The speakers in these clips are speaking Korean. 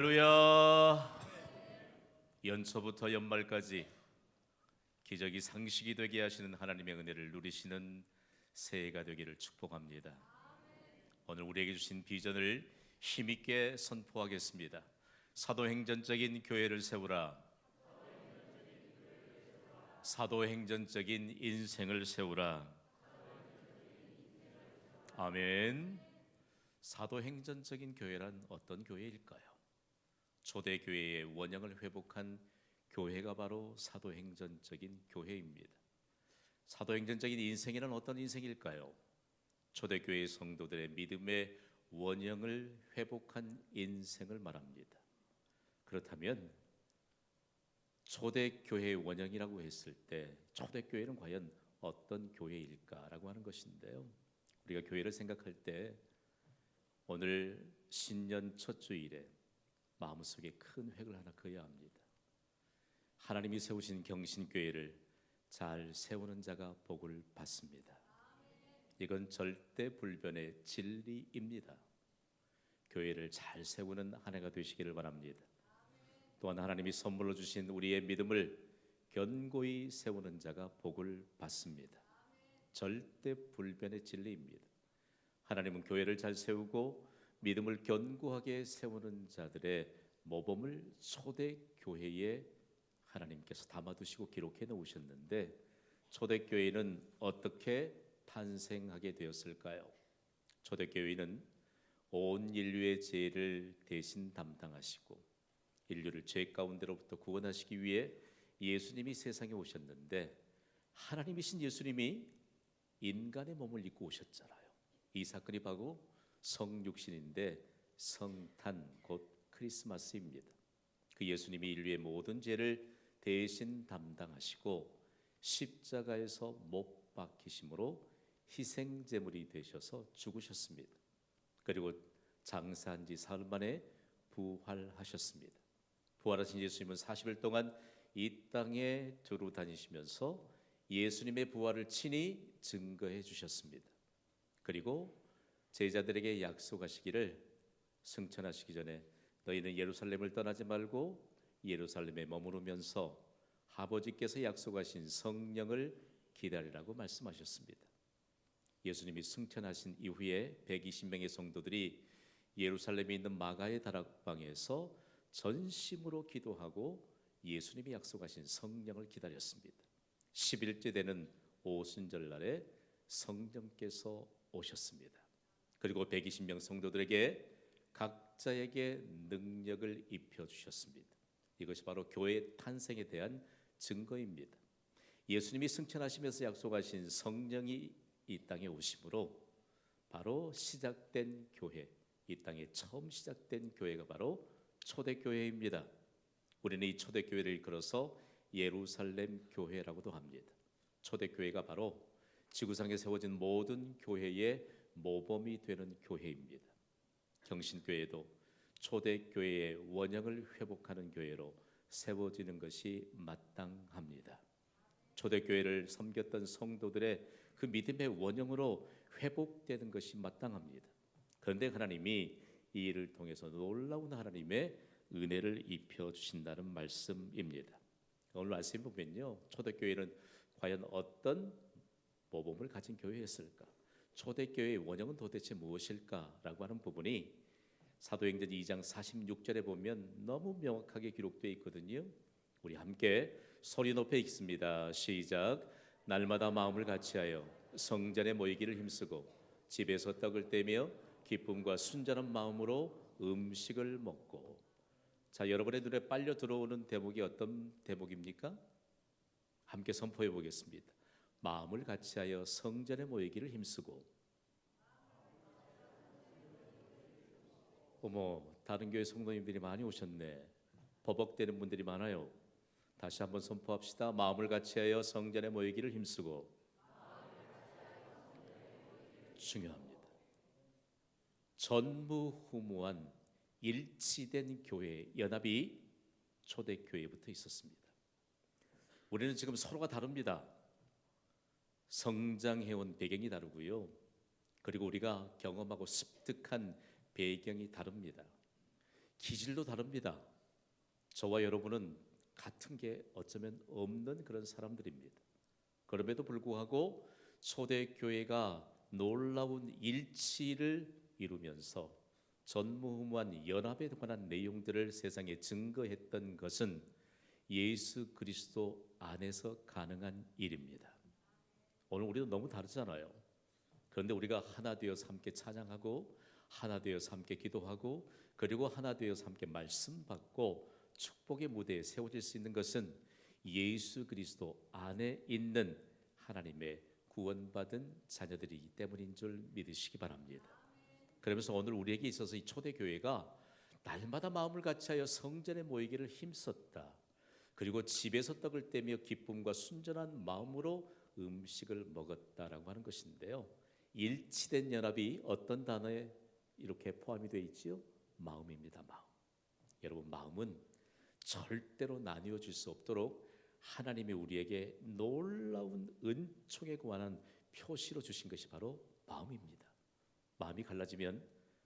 할렐루야 연초부터 연말까지 기적이 상식이 되게 하시는 하나님의 은혜를 누리시는 새해가 되기를 축복합니다. 오늘 우리에게 주신 비전을 힘있게 선포하겠습니다. 사도행전적인 교회를 세우라. 사도행전적인 인생을 세우라. 아멘. 사도행전적인 교회란 어떤 교회일까요? 초대교회의 원형을 회복한 교회가 바로 사도행전적인 교회입니다. 사도행전적인 인생이란 어떤 인생일까요? 초대교회 성도들의 믿음의 원형을 회복한 인생을 말합니다. 그렇다면 초대교회의 원형이라고 했을 때 초대교회는 과연 어떤 교회일까라고 하는 것인데요. 우리가 교회를 생각할 때 오늘 신년 첫 주일에 마음속에 큰 획을 하나 그어야 합니다. 하나님이 세우신 경신교회를 잘 세우는 자가 복을 받습니다. 이건 절대 불변의 진리입니다. 교회를 잘 세우는 한 해가 되시기를 바랍니다. 또한 하나님이 선물로 주신 우리의 믿음을 견고히 세우는 자가 복을 받습니다. 절대 불변의 진리입니다. 하나님은 교회를 잘 세우고 믿음을 견고하게 세우는 자들의 모범을 초대 교회에 하나님께서 담아두시고 기록해 놓으셨는데 초대 교회는 어떻게 탄생하게 되었을까요? 초대 교회는 온 인류의 죄를 대신 담당하시고 인류를 죄 가운데로부터 구원하시기 위해 예수님이 세상에 오셨는데 하나님이신 예수님이 인간의 몸을 입고 오셨잖아요. 이 사건이 바로 성육신인데 성탄 곧 크리스마스입니다. 그 예수님이 인류의 모든 죄를 대신 담당하시고 십자가에서 못 박히심으로 희생 제물이 되셔서 죽으셨습니다. 그리고 장사한 지 사흘 만에 부활하셨습니다. 부활하신 예수님은 40일 동안 이 땅에 두루 다니시면서 예수님의 부활을 친히 증거해 주셨습니다. 그리고 제자들에게 약속하시기를 승천하시기 전에 너희는 예루살렘을 떠나지 말고 예루살렘에 머무르면서 아버지께서 약속하신 성령을 기다리라고 말씀하셨습니다. 예수님이 승천하신 이후에 120명의 성도들이 예루살렘에 있는 마가의 다락방에서 전심으로 기도하고 예수님이 약속하신 성령을 기다렸습니다. 10일째 되는 오순절 날에 성령께서 오셨습니다. 그리고 120명 성도들에게 각자에게 능력을 입혀 주셨습니다. 이것이 바로 교회 탄생에 대한 증거입니다. 예수님이 승천하시면서 약속하신 성령이 이 땅에 오심으로 바로 시작된 교회, 이 땅에 처음 시작된 교회가 바로 초대교회입니다. 우리는 이 초대교회를 이끌어서 예루살렘 교회라고도 합니다. 초대교회가 바로 지구상에 세워진 모든 교회의 모범이 되는 교회입니다. 경신교회도 초대교회의 원형을 회복하는 교회로 세워지는 것이 마땅합니다. 초대교회를 섬겼던 성도들의 그 믿음의 원형으로 회복되는 것이 마땅합니다. 그런데 하나님이 이 일을 통해서 놀라운 하나님의 은혜를 입혀 주신다는 말씀입니다. 오늘 말씀 보면요. 초대교회는 과연 어떤 모범을 가진 교회였을까? 초대교회의 원형은 도대체 무엇일까라고 하는 부분이 사도행전 2장 46절에 보면 너무 명확하게 기록되어 있거든요. 우리 함께 소리 높여 읽습니다. 시작. 날마다 마음을 같이하여 성전에 모이기를 힘쓰고 집에서 떡을 떼며 기쁨과 순전한 마음으로 음식을 먹고 자 여러분의 눈에 빨려 들어오는 대목이 어떤 대목입니까? 함께 선포해 보겠습니다. 마음을 같이하여 성전에 모이기를 힘쓰고. 어머 다른 교회 성도님들이 많이 오셨네. 버벅대는 분들이 많아요. 다시 한번 선포합시다. 마음을 같이하여 성전에 모이기를 힘쓰고. 중요합니다. 전무후무한 일치된 교회 연합이 초대교회부터 있었습니다. 우리는 지금 서로가 다릅니다 성장해온 배경이 다르고요. 그리고 우리가 경험하고 습득한 배경이 다릅니다. 기질도 다릅니다. 저와 여러분은 같은 게 어쩌면 없는 그런 사람들입니다. 그럼에도 불구하고 초대교회가 놀라운 일치를 이루면서 전무후무한 연합에 관한 내용들을 세상에 증거했던 것은 예수 그리스도 안에서 가능한 일입니다. 오늘 우리도 너무 다르잖아요. 그런데 우리가 하나 되어서 함께 찬양하고 하나 되어서 함께 기도하고 그리고 하나 되어서 함께 말씀 받고 축복의 무대에 세워질 수 있는 것은 예수 그리스도 안에 있는 하나님의 구원받은 자녀들이기 때문인 줄 믿으시기 바랍니다. 그러면서 오늘 우리에게 있어서 이 초대 교회가 날마다 마음을 같이하여 성전에 모이기를 힘썼다. 그리고 집에서 떡을 떼며 기쁨과 순전한 마음으로 음식을 먹었다라고 하는 것인데요. 일치된 연합이 어떤 단어에 이렇게 포함이 되어 있지요? 마음입니다. 마음. 여러분 마음은 절대로 나뉘어 줄수 없도록 하나님이 우리에게 놀라운 은총에 관한 표시로 주신 것이 바로 마음입니다. 마음이 갈라지면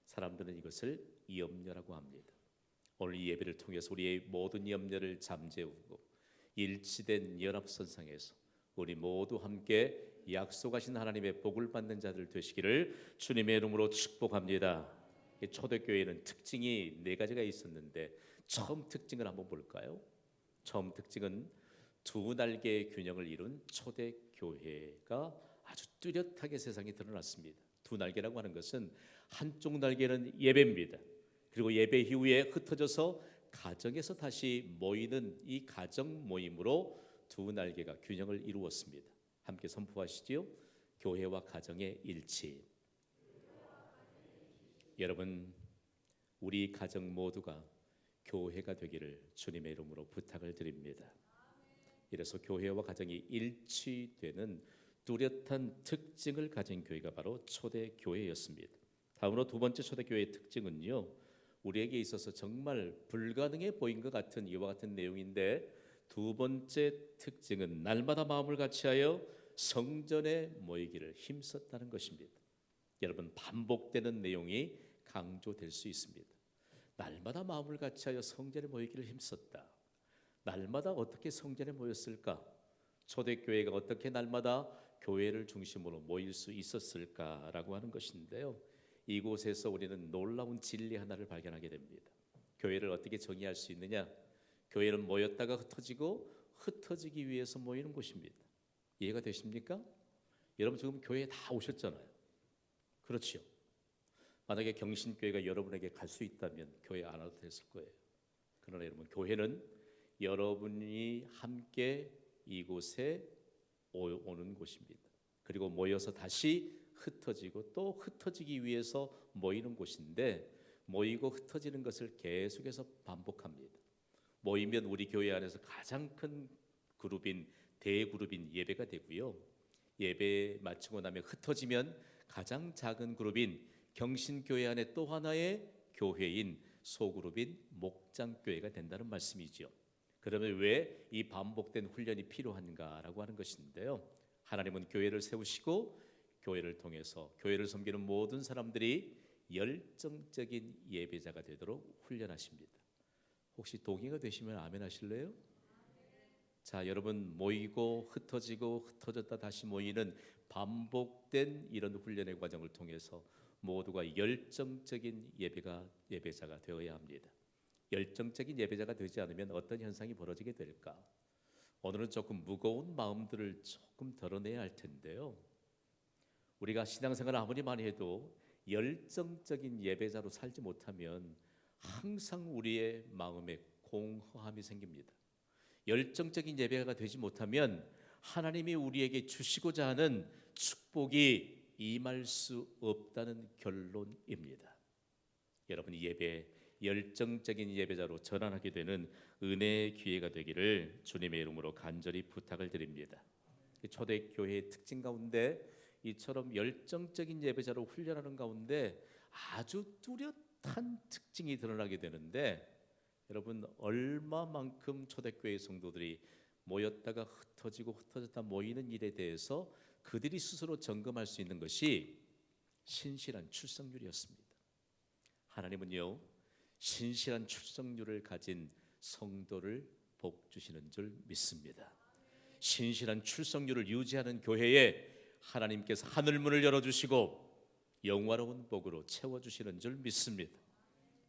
사람들은 이것을 염려라고 합니다. 오늘 이 예배를 통해서 우리의 모든 염려를 잠재우고 일치된 연합선상에서 우리 모두 함께 약속하신 하나님의 복을 받는 자들 되시기를 주님의 이름으로 축복합니다. 이 초대교회는 특징이 네 가지가 있었는데 처음 특징을 한번 볼까요? 처음 특징은 두 날개의 균형을 이룬 초대교회가 아주 뚜렷하게 세상에 드러났습니다. 두 날개라고 하는 것은 한쪽 날개는 예배입니다. 그리고 예배 이후에 흩어져서 가정에서 다시 모이는 이 가정 모임으로 두 날개가 균형을 이루었습니다. 함께 선포하시지요. 교회와 가정의 일치. 여러분, 우리 가정 모두가 교회가 되기를 주님의 이름으로 부탁을 드립니다. 이래서 교회와 가정이 일치되는 뚜렷한 특징을 가진 교회가 바로 초대 교회였습니다. 다음으로 두 번째 초대 교회의 특징은요. 우리에게 있어서 정말 불가능해 보인 것 같은 이와 같은 내용인데 두 번째 특징은 날마다 마음을 같이하여 성전에 모이기를 힘썼다는 것입니다. 여러분 반복되는 내용이 강조될 수 있습니다. 날마다 마음을 같이하여 성전에 모이기를 힘썼다. 날마다 어떻게 성전에 모였을까? 초대교회가 어떻게 날마다 교회를 중심으로 모일 수 있었을까라고 하는 것인데요. 이곳에서 우리는 놀라운 진리 하나를 발견하게 됩니다. 교회를 어떻게 정의할 수 있느냐? 교회는 모였다가 흩어지고 흩어지기 위해서 모이는 곳입니다. 이해가 되십니까? 여러분 지금 교회에 다 오셨잖아요. 그렇지요. 만약에 경신교회가 여러분에게 갈 수 있다면 교회 안 와도 됐을 거예요. 그러나 여러분 교회는 여러분이 함께 이곳에 오는 곳입니다. 그리고 모여서 다시 흩어지고 또 흩어지기 위해서 모이는 곳인데 모이고 흩어지는 것을 계속해서 반복합니다. 모이면 우리 교회 안에서 가장 큰 그룹인 대그룹인 예배가 되고요. 예배 마치고 나면 흩어지면 가장 작은 그룹인 경신교회 안에 또 하나의 교회인 소그룹인 목장교회가 된다는 말씀이죠. 그러면 왜 이 반복된 훈련이 필요한가라고 하는 것인데요. 하나님은 교회를 세우시고 교회를 통해서 교회를 섬기는 모든 사람들이 열정적인 예배자가 되도록 훈련하십니다. 혹시 동의가 되시면 아멘 하실래요? 자, 여러분 모이고 흩어지고 흩어졌다 다시 모이는 반복된 이런 훈련의 과정을 통해서 모두가 열정적인 예배가 예배자가 되어야 합니다. 열정적인 예배자가 되지 않으면 어떤 현상이 벌어지게 될까? 오늘은 조금 무거운 마음들을 조금 덜어내야 할 텐데요. 우리가 신앙생활을 아무리 많이 해도 열정적인 예배자로 살지 못하면 항상 우리의 마음에 공허함이 생깁니다. 열정적인 예배가 되지 못하면 하나님이 우리에게 주시고자 하는 축복이 임할 수 없다는 결론입니다. 여러분이 예배 열정적인 예배자로 전환하게 되는 은혜의 기회가 되기를 주님의 이름으로 간절히 부탁을 드립니다. 초대 교회의 특징 가운데 이처럼 열정적인 예배자로 훈련하는 가운데 아주 뚜렷 한 특징이 드러나게 되는데 여러분 얼마만큼 초대교회 성도들이 모였다가 흩어지고 흩어졌다 모이는 일에 대해서 그들이 스스로 점검할 수 있는 것이 신실한 출석률이었습니다. 하나님은요 신실한 출석률을 가진 성도를 복 주시는 줄 믿습니다. 신실한 출석률을 유지하는 교회에 하나님께서 하늘 문을 열어 주시고 영화로운 복으로 채워 주시는 줄 믿습니다.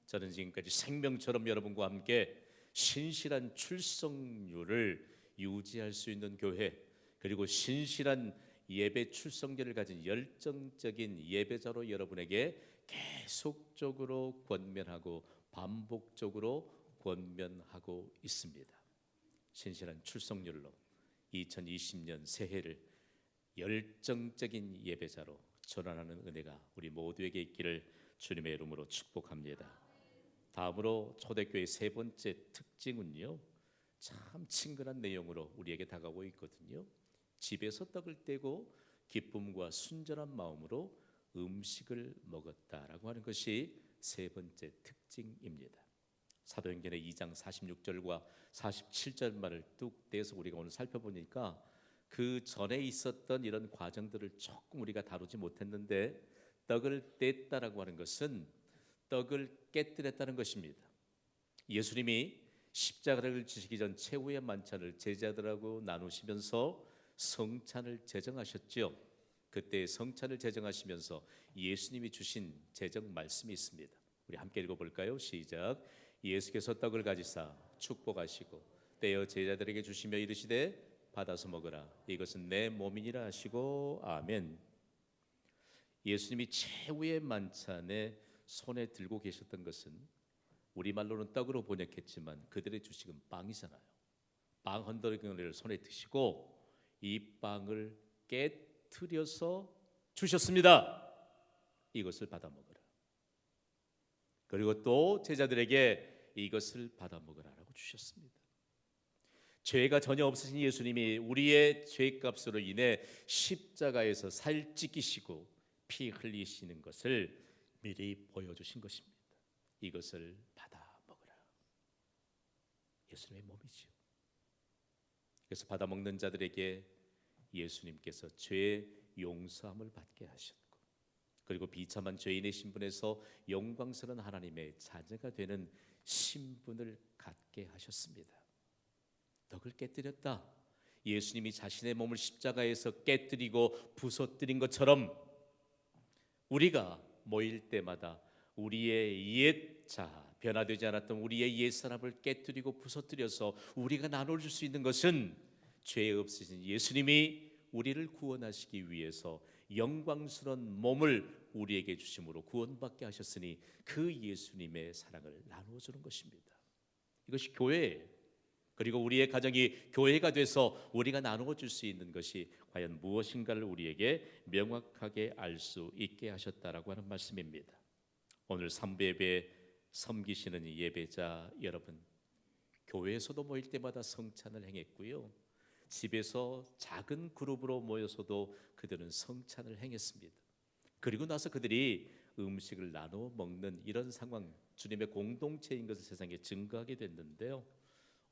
저는 지금까지 생명처럼 여러분과 함께 신실한 출석률을 유지할 수 있는 교회 그리고 신실한 예배 출석률을 가진 열정적인 예배자로 여러분에게 계속적으로 권면하고 반복적으로 권면하고 있습니다. 신실한 출석률로 2020년 새해를 열정적인 예배자로 전환하는 은혜가 우리 모두에게 있기를 주님의 이름으로 축복합니다. 다음으로 초대교회 세 번째 특징은요. 참 친근한 내용으로 우리에게 다가오고 있거든요. 집에서 떡을 떼고 기쁨과 순전한 마음으로 음식을 먹었다라고 하는 것이 세 번째 특징입니다. 사도행전의 2장 46절과 47절 말을 뚝 떼서 우리가 오늘 살펴보니까 그 전에 있었던 이런 과정들을 조금 우리가 다루지 못했는데 떡을 뗐다라고 하는 것은 떡을 깨뜨렸다는 것입니다. 예수님이 십자가를 지시기 전 최후의 만찬을 제자들하고 나누시면서 성찬을 제정하셨지요. 그때 성찬을 제정하시면서 예수님이 주신 제정 말씀이 있습니다. 우리 함께 읽어볼까요? 시작. 예수께서 떡을 가지사 축복하시고 떼어 제자들에게 주시며 이르시되 받아서 먹으라. 이것은 내 몸이니라 하시고 아멘. 예수님이 최후의 만찬에 손에 들고 계셨던 것은 우리 말로는 떡으로 번역했지만 그들의 주식은 빵이잖아요. 빵 헌더기를 손에 드시고 이 빵을 깨뜨려서 주셨습니다. 이것을 받아 먹으라. 그리고 또 제자들에게 이것을 받아 먹으라라고 주셨습니다. 죄가 전혀 없으신 예수님이 우리의 죄값으로 인해 십자가에서 살 찢기시고 피 흘리시는 것을 미리 보여주신 것입니다. 이것을 받아 먹으라. 예수님의 몸이죠. 그래서 받아 먹는 자들에게 예수님께서 죄 용서함을 받게 하셨고 그리고 비참한 죄인의 신분에서 영광스러운 하나님의 자녀가 되는 신분을 갖게 하셨습니다. 떡을 깨뜨렸다. 예수님이 자신의 몸을 십자가에서 깨뜨리고 부서뜨린 것처럼 우리가 모일 때마다 우리의 옛 자, 변화되지 않았던 우리의 옛 사람을 깨뜨리고 부서뜨려서 우리가 나눠줄 수 있는 것은 죄 없으신 예수님이 우리를 구원하시기 위해서 영광스러운 몸을 우리에게 주심으로 구원받게 하셨으니 그 예수님의 사랑을 나누어 주는 것입니다. 이것이 교회예요. 그리고 우리의 가정이 교회가 돼서 우리가 나누어 줄 수 있는 것이 과연 무엇인가를 우리에게 명확하게 알 수 있게 하셨다라고 하는 말씀입니다. 오늘 삼부 예배 섬기시는 예배자 여러분, 교회에서도 모일 때마다 성찬을 행했고요. 집에서 작은 그룹으로 모여서도 그들은 성찬을 행했습니다. 그리고 나서 그들이 음식을 나눠 먹는 이런 상황, 주님의 공동체인 것을 세상에 증거하게 됐는데요.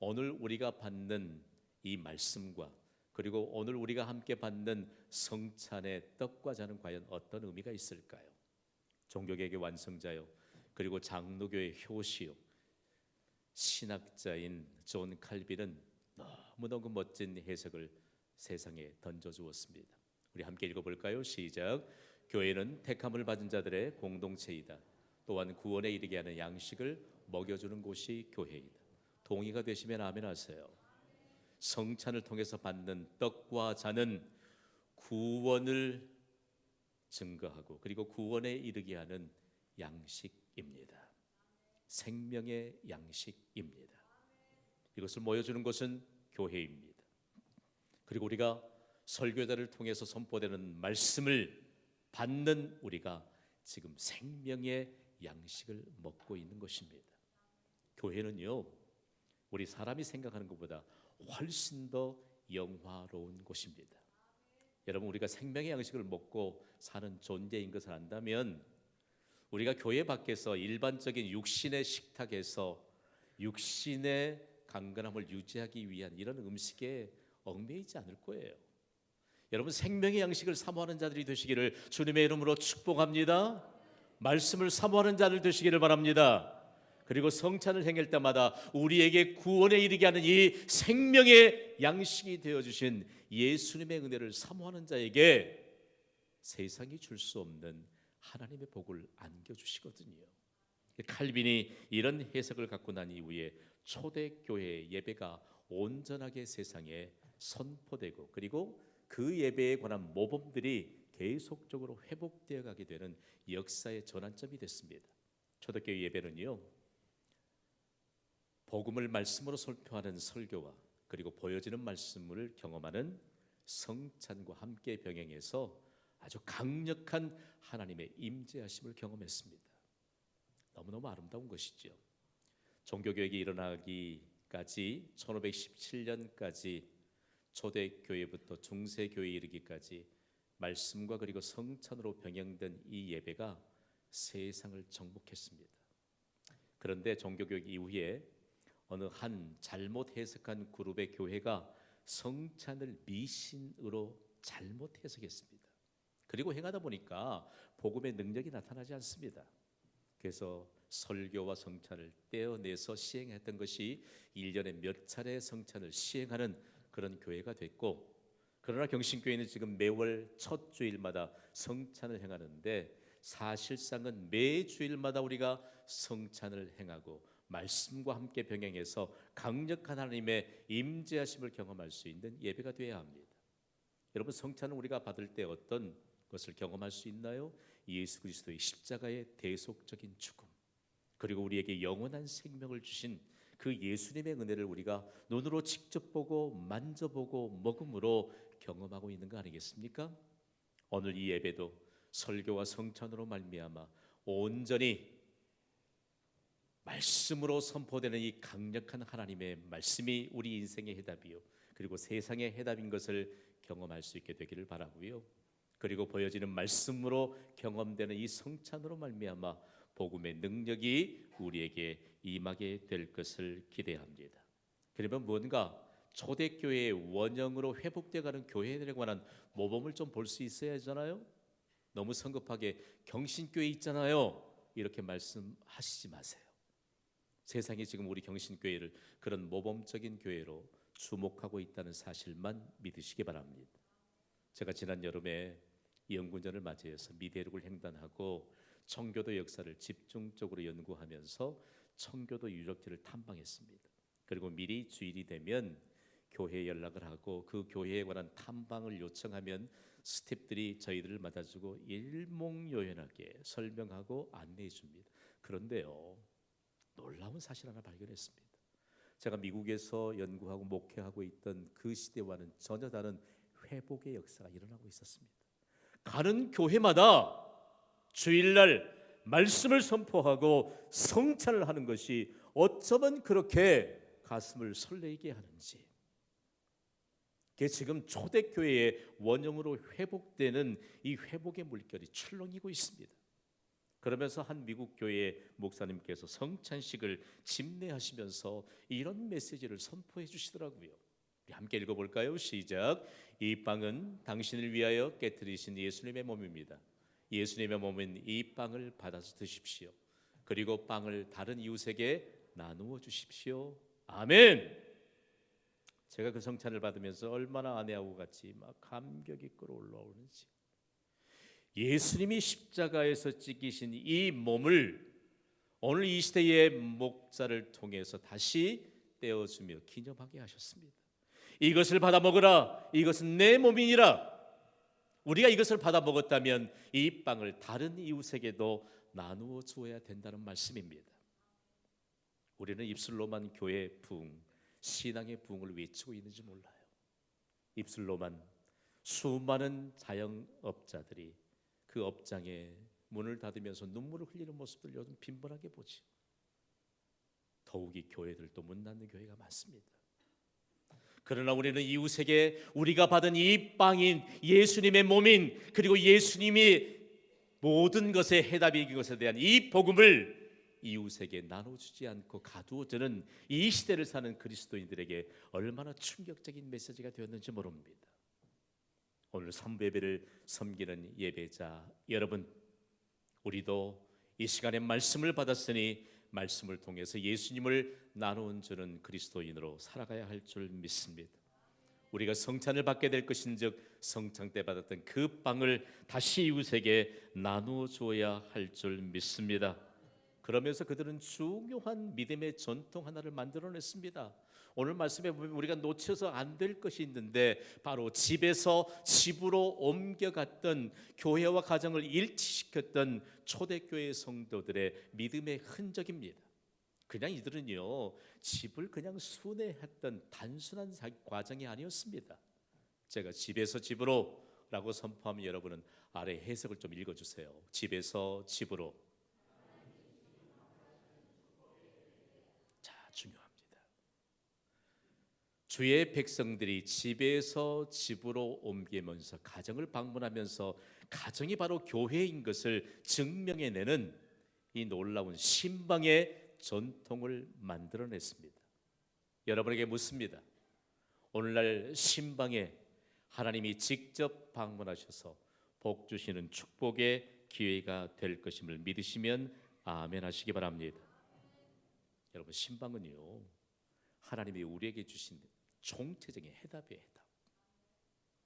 오늘 우리가 받는 이 말씀과 그리고 오늘 우리가 함께 받는 성찬의 떡과 잔은 과연 어떤 의미가 있을까요? 종교개혁의 완성자요 그리고 장로교의 효시요 신학자인 존 칼빈은 너무너무 멋진 해석을 세상에 던져 주었습니다. 우리 함께 읽어볼까요? 시작. 교회는 택함을 받은 자들의 공동체이다. 또한 구원에 이르게 하는 양식을 먹여주는 곳이 교회이다. 동의가 되시면 아멘 하세요. 성찬을 통해서 받는 떡과 잔은 구원을 증거하고 그리고 구원에 이르게 하는 양식입니다. 생명의 양식입니다. 이것을 모여주는 것은 교회입니다. 그리고 우리가 설교자를 통해서 선포되는 말씀을 받는 우리가 지금 생명의 양식을 먹고 있는 것입니다. 교회는요, 우리 사람이 생각하는 것보다 훨씬 더 영화로운 곳입니다. 여러분, 우리가 생명의 양식을 먹고 사는 존재인 것을 안다면 우리가 교회 밖에서 일반적인 육신의 식탁에서 육신의 강건함을 유지하기 위한 이런 음식에 얽매이지 않을 거예요. 여러분 생명의 양식을 사모하는 자들이 되시기를 주님의 이름으로 축복합니다. 말씀을 사모하는 자들 되시기를 바랍니다. 그리고 성찬을 행할 때마다 우리에게 구원에 이르게 하는 이 생명의 양식이 되어 주신 예수님의 은혜를 사모하는 자에게 세상이 줄 수 없는 하나님의 복을 안겨 주시거든요. 칼빈이 이런 해석을 갖고 난 이후에 초대 교회 예배가 온전하게 세상에 선포되고 그리고 그 예배에 관한 모범들이 계속적으로 회복되어 가게 되는 역사의 전환점이 됐습니다. 초대교회 예배는요. 복음을 말씀으로 설교하는 설교와 그리고 보여지는 말씀을 경험하는 성찬과 함께 병행해서 아주 강력한 하나님의 임재하심을 경험했습니다. 너무너무 아름다운 것이죠. 종교 개혁이 일어나기까지 1517년까지 초대 교회부터 중세 교회에 이르기까지 말씀과 그리고 성찬으로 병행된 이 예배가 세상을 정복했습니다. 그런데 종교개혁 이후에 어느 한 잘못 해석한 그룹의 교회가 성찬을 미신으로 잘못 해석했습니다. 그리고 행하다 보니까 복음의 능력이 나타나지 않습니다. 그래서 설교와 성찬을 떼어내서 시행했던 것이 1년에 몇 차례 성찬을 시행하는 그런 교회가 됐고 그러나 경신교회는 지금 매월 첫 주일마다 성찬을 행하는데 사실상은 매 주일마다 우리가 성찬을 행하고 말씀과 함께 병행해서 강력한 하나님의 임재하심을 경험할 수 있는 예배가 되어야 합니다. 여러분 성찬은 우리가 받을 때 어떤 것을 경험할 수 있나요? 예수 그리스도의 십자가의 대속적인 죽음 그리고 우리에게 영원한 생명을 주신 그 예수님의 은혜를 우리가 눈으로 직접 보고 만져보고 먹음으로 경험하고 있는 거 아니겠습니까? 오늘 이 예배도 설교와 성찬으로 말미암아 온전히 말씀으로 선포되는 이 강력한 하나님의 말씀이 우리 인생의 해답이요 그리고 세상의 해답인 것을 경험할 수 있게 되기를 바라고요. 그리고 보여지는 말씀으로 경험되는 이 성찬으로 말미암아 복음의 능력이 우리에게 임하게 될 것을 기대합니다. 그러면 뭔가 초대교회의 원형으로 회복돼가는 교회들에 관한 모범을 좀 볼 수 있어야 하잖아요. 너무 성급하게 경신교회 있잖아요. 이렇게 말씀하시지 마세요. 세상이 지금 우리 경신교회를 그런 모범적인 교회로 주목하고 있다는 사실만 믿으시기 바랍니다. 제가 지난 여름에 연군전을 맞이해서 미대륙을 횡단하고 청교도 역사를 집중적으로 연구하면서 청교도 유적지를 탐방했습니다. 그리고 미리 주일이 되면 교회에 연락을 하고 그 교회에 관한 탐방을 요청하면 스탭들이 저희들을 맞아주고 일목요연하게 설명하고 안내해 줍니다. 그런데요, 놀라운 사실 하나 발견했습니다. 제가 미국에서 연구하고 목회하고 있던 그 시대와는 전혀 다른 회복의 역사가 일어나고 있었습니다. 가는 교회마다 주일날 말씀을 선포하고 성찬을 하는 것이 어쩌면 그렇게 가슴을 설레게 하는지. 그게 지금 초대교회의 원형으로 회복되는 이 회복의 물결이 출렁이고 있습니다. 그러면서 한 미국 교회 목사님께서 성찬식을 집례하시면서 이런 메시지를 선포해 주시더라고요. 우리 함께 읽어볼까요? 시작. 이 빵은 당신을 위하여 깨뜨리신 예수님의 몸입니다. 예수님의 몸은 이 빵을 받아서 드십시오. 그리고 빵을 다른 이웃에게 나누어 주십시오. 아멘. 제가 그 성찬을 받으면서 얼마나 아내하고 같이 막 감격이 끌어올라오는지. 예수님이 십자가에서 찢기신 이 몸을 오늘 이 시대의 목자를 통해서 다시 떼어주며 기념하게 하셨습니다. 이것을 받아 먹으라. 이것은 내 몸이니라. 우리가 이것을 받아 먹었다면 이 빵을 다른 이웃에게도 나누어 주어야 된다는 말씀입니다. 우리는 입술로만 교회 부흥, 신앙의 부흥을 외치고 있는지 몰라요. 입술로만 수많은 자영업자들이 그 업장에 문을 닫으면서 눈물을 흘리는 모습들 요즘 빈번하게 보지. 더욱이 교회들도 문 닫는 교회가 많습니다. 그러나 우리는 이웃에게 우리가 받은 이 빵인 예수님의 몸인 그리고 예수님이 모든 것의 해답이긴 것에 대한 이 복음을 이웃에게 나눠주지 않고 가두어지는 이 시대를 사는 그리스도인들에게 얼마나 충격적인 메시지가 되었는지 모릅니다. 오늘 삼배배를 섬기는 예배자 여러분, 우리도 이 시간에 말씀을 받았으니 말씀을 통해서 예수님을 나누어 주는 그리스도인으로 살아가야 할 줄 믿습니다. 우리가 성찬을 받게 될 것인즉 성찬 때 받았던 그 빵을 다시 이웃에게 나누어 주어야 할 줄 믿습니다. 그러면서 그들은 중요한 믿음의 전통 하나를 만들어냈습니다. 오늘 말씀에 보면 우리가 놓쳐서 안 될 것이 있는데 바로 집에서 집으로 옮겨갔던 교회와 가정을 일치시켰던 초대교회 성도들의 믿음의 흔적입니다. 그냥 이들은요 집을 그냥 순회했던 단순한 사- 과정이 아니었습니다. 제가 집에서 집으로라고 선포하면 여러분은 아래 해석을 좀 읽어주세요. 집에서 집으로. 자 중요합니다. 주의 백성들이 집에서 집으로 옮기면서 가정을 방문하면서 가정이 바로 교회인 것을 증명해내는 이 놀라운 신방의 전통을 만들어냈습니다. 여러분에게 묻습니다. 오늘날 신방에 하나님이 직접 방문하셔서 복 주시는 축복의 기회가 될 것임을 믿으시면 아멘 하시기 바랍니다. 여러분 신방은요 하나님이 우리에게 주신 총체적인 해답이에요. 해답.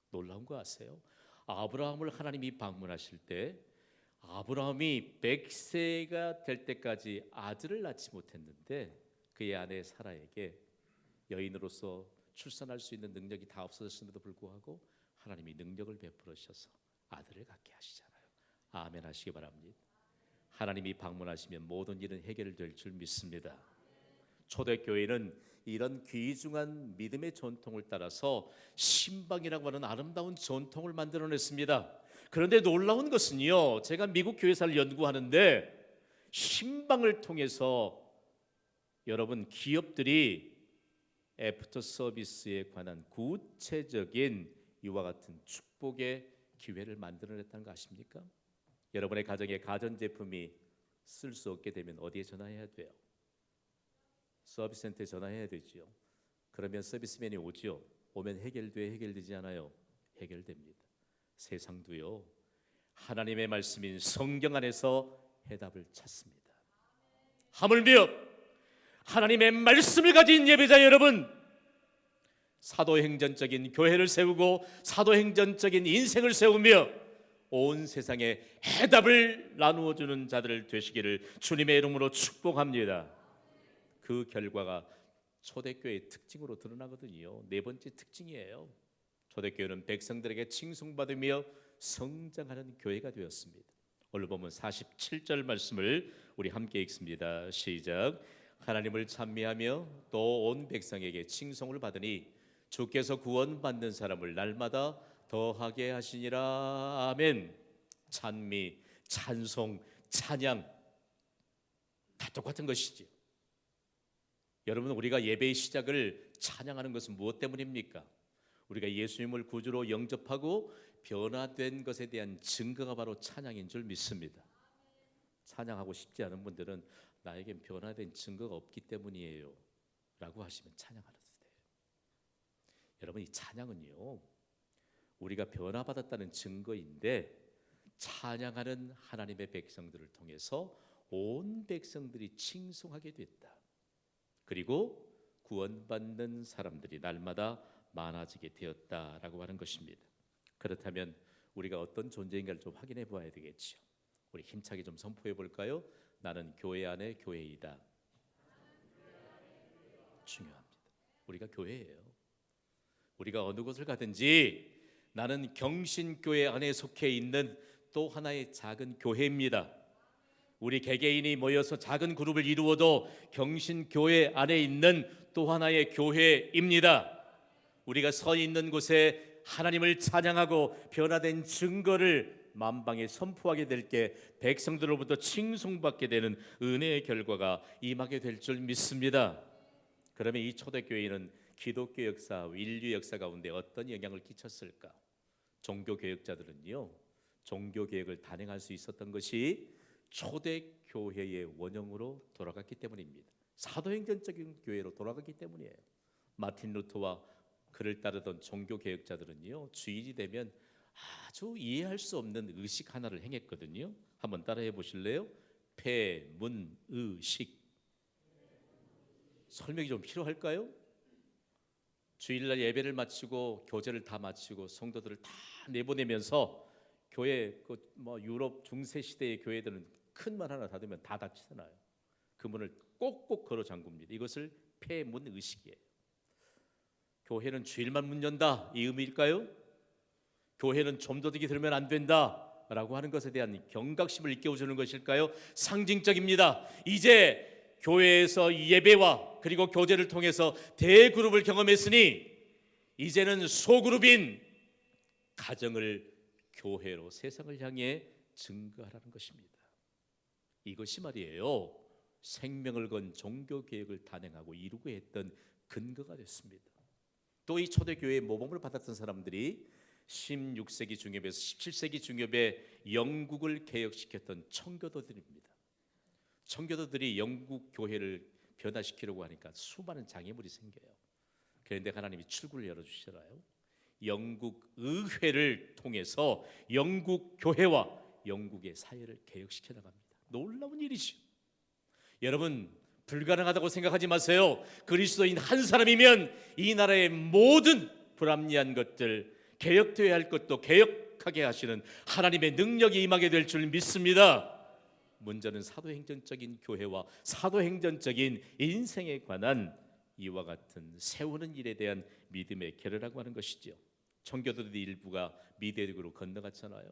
놀라운 거 아세요? 아브라함을 하나님이 방문하실 때 아브라함이 100세가 될 때까지 아들을 낳지 못했는데 그의 아내 사라에게 여인으로서 출산할 수 있는 능력이 다 없어졌음에도 불구하고 하나님이 능력을 베풀으셔서 아들을 갖게 하시잖아요. 아멘 하시기 바랍니다. 하나님이 방문하시면 모든 일은 해결될 줄 믿습니다. 초대교회는 이런 귀중한 믿음의 전통을 따라서 신방이라고 하는 아름다운 전통을 만들어냈습니다. 그런데 놀라운 것은요, 제가 미국 교회사를 연구하는데 신방을 통해서 여러분 기업들이 애프터 서비스에 관한 구체적인 이와 같은 축복의 기회를 만들어냈다는 거 아십니까? 여러분의 가정에 가전 제품이 쓸 수 없게 되면 어디에 전화해야 돼요? 서비스 센터에 전화해야 되죠. 그러면 서비스맨이 오죠. 오면 해결돼 해결되지 않아요. 해결됩니다. 세상도요. 하나님의 말씀인 성경 안에서 해답을 찾습니다. 하물며 하나님의 말씀을 가진 예배자 여러분 사도행전적인 교회를 세우고 사도행전적인 인생을 세우며 온 세상에 해답을 나누어 주는 자들 되시기를 주님의 이름으로 축복합니다. 그 결과가 초대교회의 특징으로 드러나거든요. 네 번째 특징이에요. 초대교회는 백성들에게 칭송받으며 성장하는 교회가 되었습니다. 오늘 보면 47절 말씀을 우리 함께 읽습니다. 시작. 하나님을 찬미하며 또 온 백성에게 칭송을 받으니 주께서 구원받는 사람을 날마다 더하게 하시니라. 아멘. 찬미, 찬송, 찬양 다 똑같은 것이지. 여러분 우리가 예배의 시작을 찬양하는 것은 무엇 때문입니까? 우리가 예수님을 구주로 영접하고 변화된 것에 대한 증거가 바로 찬양인 줄 믿습니다. 찬양하고 싶지 않은 분들은 나에겐 변화된 증거가 없기 때문이에요. 라고 하시면 찬양하셔도 돼요. 여러분 이 찬양은요. 우리가 변화받았다는 증거인데 찬양하는 하나님의 백성들을 통해서 온 백성들이 칭송하게 됐다. 그리고 구원받는 사람들이 날마다 많아지게 되었다라고 하는 것입니다. 그렇다면 우리가 어떤 존재인가를 좀 확인해 봐야 되겠죠. 우리 힘차게 좀 선포해 볼까요? 나는 교회 안에 교회이다. 중요합니다. 우리가 교회예요. 우리가 어느 곳을 가든지 나는 경신교회 안에 속해 있는 또 하나의 작은 교회입니다. 우리 개개인이 모여서 작은 그룹을 이루어도 경신교회 안에 있는 또 하나의 교회입니다. 우리가 서 있는 곳에 하나님을 찬양하고 변화된 증거를 만방에 선포하게 될 게 백성들로부터 칭송받게 되는 은혜의 결과가 임하게 될 줄 믿습니다. 그러면 이 초대교회는 기독교 역사, 인류 역사 가운데 어떤 영향을 끼쳤을까? 종교 개혁자들은요, 종교 개혁을 단행할 수 있었던 것이 초대 교회의 원형으로 돌아갔기 때문입니다. 사도행전적인 교회로 돌아갔기 때문이에요. 마틴 루터와 그를 따르던 종교 개혁자들은요 주일이 되면 아주 이해할 수 없는 의식 하나를 행했거든요. 한번 따라해 보실래요? 폐문의식 설명이 좀 필요할까요? 주일날 예배를 마치고 교제를 다 마치고 성도들을 다 내보내면서 교회 그 뭐 유럽 중세 시대의 교회들은 큰 문 하나 닫으면 다 닫히잖아요. 그 문을 꼭꼭 걸어 잠굽니다. 이것을 폐문 의식이에요. 교회는 주일만 문 연다 이 의미일까요? 교회는 좀도둑이 들으면 안 된다 라고 하는 것에 대한 경각심을 일깨워 주는 것일까요? 상징적입니다. 이제 교회에서 예배와 그리고 교제를 통해서 대그룹을 경험했으니 이제는 소그룹인 가정을 교회로 세상을 향해 증거하라는 것입니다. 이것이 말이에요. 생명을 건 종교 계획을 단행하고 이루고 했던 근거가 됐습니다. 또 이 초대교회의 모범을 받았던 사람들이 16세기 중엽에서 17세기 중엽에 영국을 개혁시켰던 청교도들입니다. 청교도들이 영국 교회를 변화시키려고 하니까 수많은 장애물이 생겨요. 그런데 하나님이 출구를 열어주시잖아요. 영국 의회를 통해서 영국 교회와 영국의 사회를 개혁시켜 나갑니다. 놀라운 일이죠. 여러분 불가능하다고 생각하지 마세요. 그리스도인 한 사람이면 이 나라의 모든 불합리한 것들 개혁되어야 할 것도 개혁하게 하시는 하나님의 능력이 임하게 될 줄 믿습니다. 문제는 사도행전적인 교회와 사도행전적인 인생에 관한 이와 같은 세우는 일에 대한 믿음의 결여라고 하는 것이죠. 청교도들 일부가 미대륙으로 건너갔잖아요.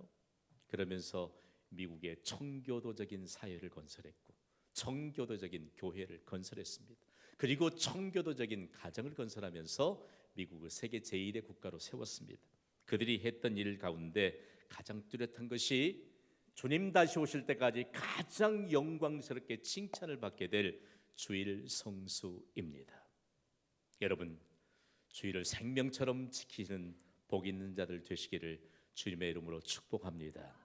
그러면서 미국의 청교도적인 사회를 건설했고 청교도적인 교회를 건설했습니다. 그리고 청교도적인 가정을 건설하면서 미국을 세계 제1의 국가로 세웠습니다. 그들이 했던 일 가운데 가장 뚜렷한 것이 주님 다시 오실 때까지 가장 영광스럽게 칭찬을 받게 될 주일 성수입니다. 여러분 주일을 생명처럼 지키는 복 있는 자들 되시기를 주님의 이름으로 축복합니다.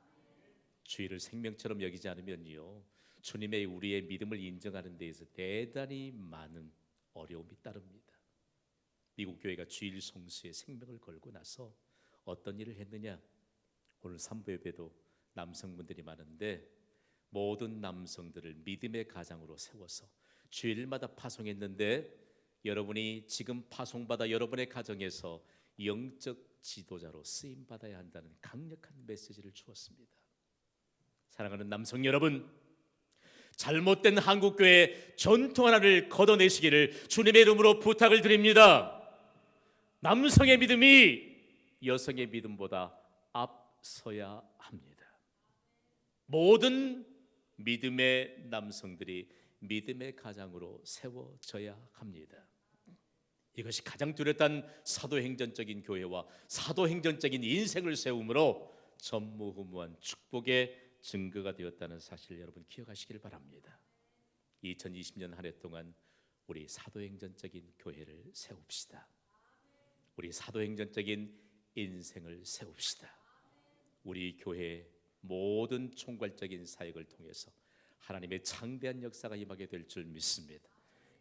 주일을 생명처럼 여기지 않으면요 주님의 우리의 믿음을 인정하는 데에서 대단히 많은 어려움이 따릅니다. 미국 교회가 주일 성수에 생명을 걸고 나서 어떤 일을 했느냐? 오늘 3부 예배도 남성분들이 많은데 모든 남성들을 믿음의 가장으로 세워서 주일마다 파송했는데 여러분이 지금 파송받아 여러분의 가정에서 영적 지도자로 쓰임 받아야 한다는 강력한 메시지를 주었습니다. 사랑하는 남성 여러분, 잘못된 한국 교회 전통 하나를 걷어내시기를 주님의 이름으로 부탁을 드립니다. 남성의 믿음이 여성의 믿음보다 앞서야 합니다. 모든 믿음의 남성들이 믿음의 가장으로 세워져야 합니다. 이것이 가장 뚜렷한 사도행전적인 교회와 사도행전적인 인생을 세움으로 전무후무한 축복의 증거가 되었다는 사실 여러분 기억하시길 바랍니다. 2020년 한 해 동안 우리 사도행전적인 교회를 세웁시다. 우리 사도행전적인 인생을 세웁시다. 우리 교회 모든 총괄적인 사역을 통해서 하나님의 장대한 역사가 임하게 될 줄 믿습니다.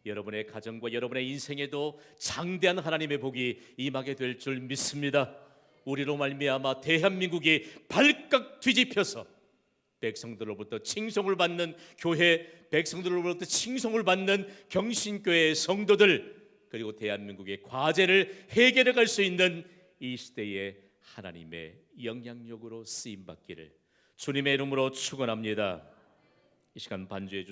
여러분의 가정과 여러분의 인생에도 장대한 하나님의 복이 임하게 될 줄 믿습니다. 우리로 말미암아 대한민국이 발칵 뒤집혀서 백성들로부터 칭송을 받는 교회, 백성들로부터 칭송을 받는 경신교회의 성도들 그리고 대한민국의 과제를 해결해 갈 수 있는 이 시대에 하나님의 영향력으로 쓰임 받기를 주님의 이름으로 축원합니다. 이 시간 반주해 주